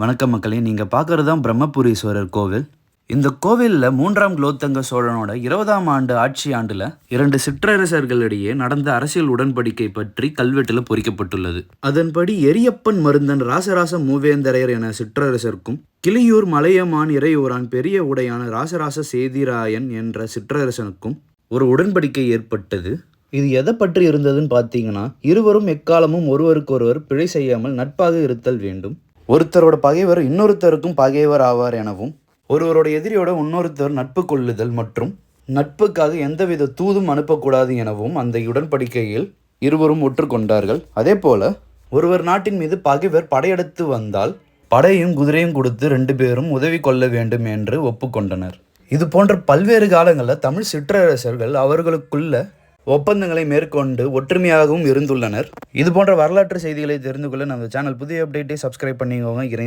வணக்கம் மக்களே நீங்கள் பார்க்குறது தான் பிரம்மபுரீஸ்வரர் கோவில். இந்த கோவிலில் மூன்றாம் குலோத்தங்க சோழனோட இருபதாம் ஆண்டு ஆட்சி ஆண்டில் இரண்டு சிற்றரசர்களிடையே நடந்த அரசியல் உடன்படிக்கை பற்றி கல்வெட்டில் பொறிக்கப்பட்டுள்ளது. அதன்படி எரியப்பன் மருந்தன் ராசராச மூவேந்தரையர் என சிற்றரசருக்கும் கிளியூர் மலையமான் இறையூரான் பெரிய உடையான ராசராச சேதிராயன் என்ற சிற்றரசனுக்கும் ஒரு உடன்படிக்கை ஏற்பட்டது. இது எதை பற்றி இருந்ததுன்னு பார்த்தீங்கன்னா இருவரும் எக்காலமும் ஒருவருக்கொருவர் பிழை செய்யாமல் நட்பாக இருத்தல் வேண்டும். ஒருத்தரோட பகைவர் இன்னொருத்தருக்கும் பகைவர் ஆவார் எனவும் ஒருவரோட எதிரியோட இன்னொருத்தர் நட்பு கொள்ளுதல் மற்றும் நட்புக்காக எந்தவித தூதும் அனுப்பக்கூடாது எனவும் அந்த உடன்படிக்கையில் இருவரும் ஒற்றுக்கொண்டார்கள். அதே போல ஒருவர் நாட்டின் மீது பகைவர் படையெடுத்து வந்தால் படையும் குதிரையும் கொடுத்து ரெண்டு பேரும் உதவி கொள்ள வேண்டும் என்று ஒப்புக்கொண்டனர். இது போன்ற பல்வேறு காலங்களில் தமிழ் சிற்றரசர்கள் அவர்களுக்குள்ள ஒப்பந்தங்களை மேற்கொண்டு ஒற்றுமையாகவும் இருந்துள்ளனர். இது போன்ற வரலாற்று செய்திகளை தெரிந்து கொள்ள நம்ம சேனல் புதிய அப்டேட்டை சப்ஸ்கிரைப் பண்ணிக்கோங்க. இறை